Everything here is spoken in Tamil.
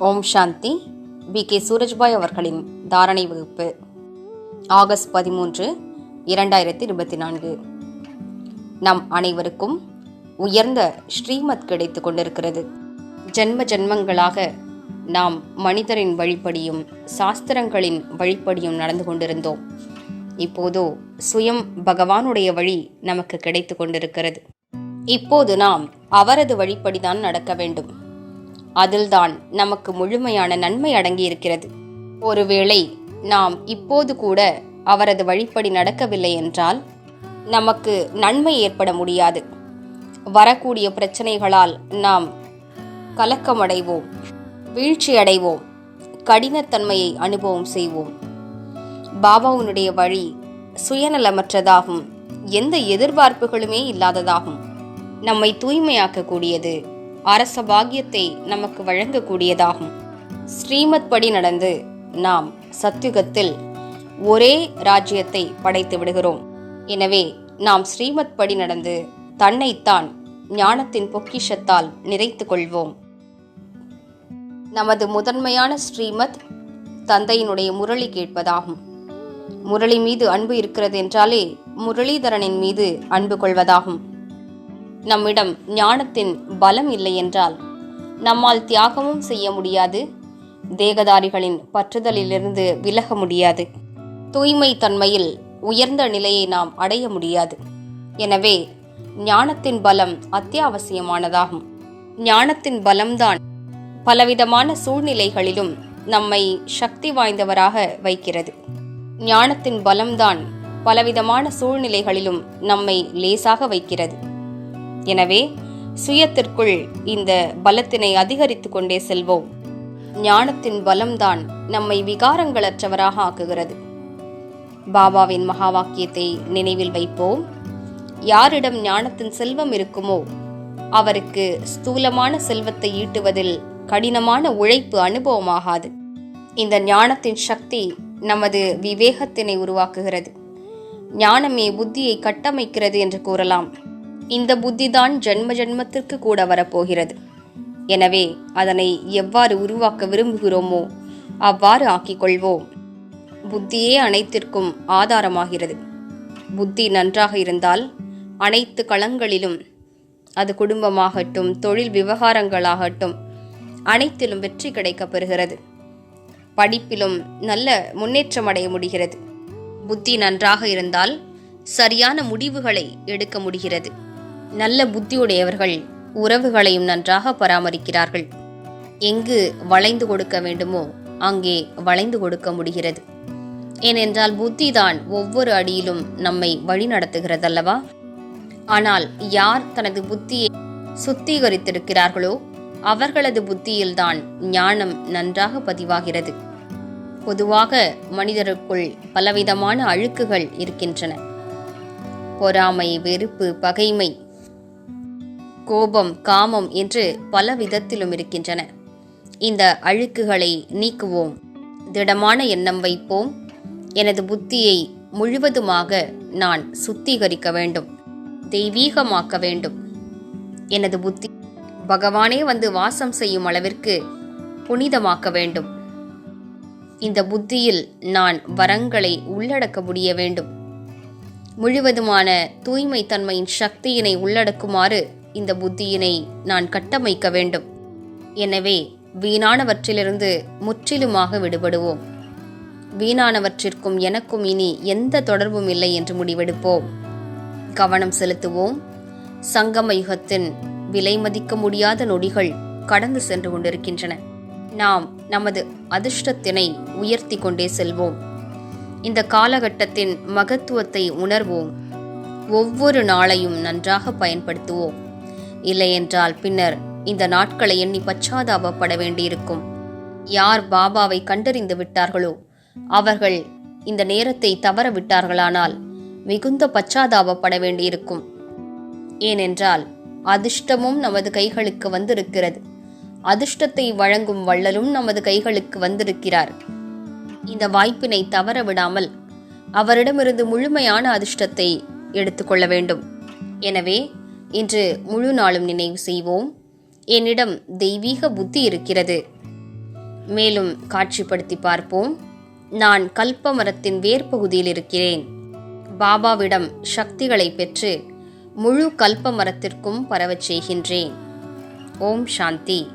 ஓம் சாந்தி. பி. கே. சூரஜ்பாய் அவர்களின் தாரணை வகுப்பு. ஆகஸ்ட் பதிமூன்று இரண்டாயிரத்தி இருபத்தி நான்கு நம் அனைவருக்கும் உயர்ந்த ஸ்ரீமத் கிடைத்து கொண்டிருக்கிறது. ஜென்ம ஜென்மங்களாக நாம் மனிதரின் வழிப்படியும் சாஸ்திரங்களின் வழிப்படியும் நடந்து கொண்டிருந்தோம். இப்போதோ சுயம் பகவானுடைய வழி நமக்கு கிடைத்து கொண்டிருக்கிறது. இப்போது நாம் அவரது வழிப்படிதான் நடக்க வேண்டும். அதில்தான் நமக்கு முழுமையான நன்மை அடங்கியிருக்கிறது. ஒருவேளை நாம் இப்போது கூட அவரது வழிப்படி நடக்கவில்லை என்றால் நமக்கு நன்மை ஏற்பட முடியாது. வரக்கூடிய பிரச்சனைகளால் நாம் கலக்கமடைவோம் வீழ்ச்சி அடைவோம் கடினத்தன்மையை அனுபவம் செய்வோம். பாபாவுனுடைய வழி சுயநலமற்றதாகும். எந்த எதிர்பார்ப்புகளுமே இல்லாததாகும். நம்மை தூய்மையாக்கக்கூடியது அரச பாக்கியத்தை நமக்கு வழங்கக்கூடியதாகும். ஸ்ரீமத் படி நடந்து நாம் சத்யுகத்தில் ஒரே ராஜ்யத்தை படைத்து விடுகிறோம். எனவே நாம் ஸ்ரீமத் படி நடந்து தன்னைத்தான் ஞானத்தின் பொக்கிஷத்தால் நிறைத்து கொள்வோம். நமது முதன்மையான ஸ்ரீமத் தந்தையினுடைய முரளி கேட்பதாகும். முரளி மீது அன்பு இருக்கிறது என்றாலே முரளிதரனின் மீது அன்பு கொள்வதாகும். நம்மிடம் ஞானத்தின் பலம் இல்லை என்றால் நம்மால் தியாகமும் செய்ய முடியாது. தேகதாரிகளின் பற்றுதலிலிருந்து விலக முடியாது. தூய்மை தன்மையில் உயர்ந்த நிலையை நாம் அடைய முடியாது. எனவே ஞானத்தின் பலம் அத்தியாவசியமானதாகும். ஞானத்தின் பலம்தான் பலவிதமான சூழ்நிலைகளிலும் நம்மை சக்தி வாய்ந்தவராக வைக்கிறது. ஞானத்தின் பலம்தான் பலவிதமான சூழ்நிலைகளிலும் நம்மை லேசாக வைக்கிறது. எனவே சுயத்திற்குள் இந்த பலத்தினை அதிகரித்து கொண்டே செல்வோம். ஞானத்தின் பலம்தான் நம்மை விகாரங்களற்றவராக ஆக்குகிறது. பாபாவின் மகா வாக்கியத்தை நினைவில் வைப்போம். யாரிடம் ஞானத்தின் செல்வம் இருக்குமோ அவருக்கு ஸ்தூலமான செல்வத்தை ஈட்டுவதில் கடினமான உழைப்பு அனுபவமாகாது. இந்த ஞானத்தின் சக்தி நமது விவேகத்தினை உருவாக்குகிறது. ஞானமே புத்தியை கட்டமைக்கிறது என்று கூறலாம். இந்த புத்திதான் ஜென்ம ஜென்மத்திற்கு கூட வரப்போகிறது. எனவே அதனை எவ்வாறு உருவாக்க விரும்புகிறோமோ அவ்வாறு ஆக்கிக்கொள்வோம். புத்தியே அனைத்திற்கும் ஆதாரமாகிறது. புத்தி நன்றாக இருந்தால் அனைத்து களங்களிலும் அது குடும்பமாகட்டும் தொழில் விவகாரங்களாகட்டும் அனைத்திலும் வெற்றி கிடைக்கப் பெறுகிறது. படிப்பிலும் நல்ல முன்னேற்றம் அடைய முடிகிறது. புத்தி நன்றாக இருந்தால் சரியான முடிவுகளை எடுக்க முடிகிறது. நல்ல புத்தியுடையவர்கள் உறவுகளையும் நன்றாக பராமரிக்கிறார்கள். எங்கு வளைந்து கொடுக்க வேண்டுமோ அங்கே வளைந்து கொடுக்க முடிகிறது. ஏனென்றால் புத்திதான் ஒவ்வொரு அடியிலும் நம்மை வழி நடத்துகிறதல்லவா ஆனால் யார் தனது புத்தியை சுத்திகரித்திருக்கிறார்களோ அவர்களது புத்தியில்தான் ஞானம் நன்றாக பதிவாகிறது. பொதுவாக மனிதருக்குள் பலவிதமான அழுக்குகள் இருக்கின்றன. பொறாமை வெறுப்பு பகைமை கோபம் காமம் என்று பல விதத்திலும் இருக்கின்றன. இந்த அழுக்குகளை நீக்குவோம். திடமான எண்ணம் வைப்போம். எனது புத்தியை முழுவதுமாக நான் சுத்திகரிக்க வேண்டும். தெய்வீகமாக்க வேண்டும். எனது புத்தி பகவானே வந்து வாசம் செய்யும் அளவிற்கு புனிதமாக்க வேண்டும். இந்த புத்தியில் நான் வரங்களை உள்ளடக்க முடிய வேண்டும். முழுவதுமான தூய்மை தன்மையின் சக்தியினை உள்ளடக்குமாறு இந்த புத்தியினை நான் கட்டமைக்க வேண்டும். எனவே வீணானவற்றிலிருந்து முற்றிலுமாக விடுபடுவோம். வீணானவற்றிற்கும் எனக்கும் இனி எந்த தொடர்பும் இல்லை என்று முடிவெடுப்போம். கவனம் செலுத்துவோம். சங்கம யுகத்தின் விலை மதிக்க முடியாத நொடிகள் கடந்து சென்று கொண்டிருக்கின்றன. நாம் நமது அதிர்ஷ்டத்தினை உயர்த்தி கொண்டே செல்வோம். இந்த காலகட்டத்தின் மகத்துவத்தை உணர்வோம். ஒவ்வொரு நாளையும் நன்றாக பயன்படுத்துவோம். இல்லையென்றால் பின்னர் இந்த நாட்களை எண்ணி பச்சாதாபப்பட வேண்டியிருக்கும். யார் பாபாவை கண்டறிந்து விட்டார்களோ அவர்கள் இந்த நேரத்தை தவற விட்டார்களானால் மிகுந்த பச்சாதாபப்பட வேண்டியிருக்கும். ஏனென்றால் அதிர்ஷ்டமும் நமது கைகளுக்கு வந்திருக்கிறது. அதிர்ஷ்டத்தை வழங்கும் வள்ளலும் நமது கைகளுக்கு வந்திருக்கிறார். இந்த வாய்ப்பினை தவற விடாமல் அவரிடமிருந்து முழுமையான அதிர்ஷ்டத்தை எடுத்துக்கொள்ள வேண்டும். எனவே இன்று முழு நாளும் நினைவு செய்வோம். என்னிடம் தெய்வீக புத்தி இருக்கிறது. மேலும் காட்சிப்படுத்தி பார்ப்போம். நான் கல்ப மரத்தின் வேர்பகுதியில் இருக்கிறேன். பாபாவிடம் சக்திகளை பெற்று முழு கல்ப மரத்திற்கும் பரவச் செய்கின்றேன். ஓம் சாந்தி.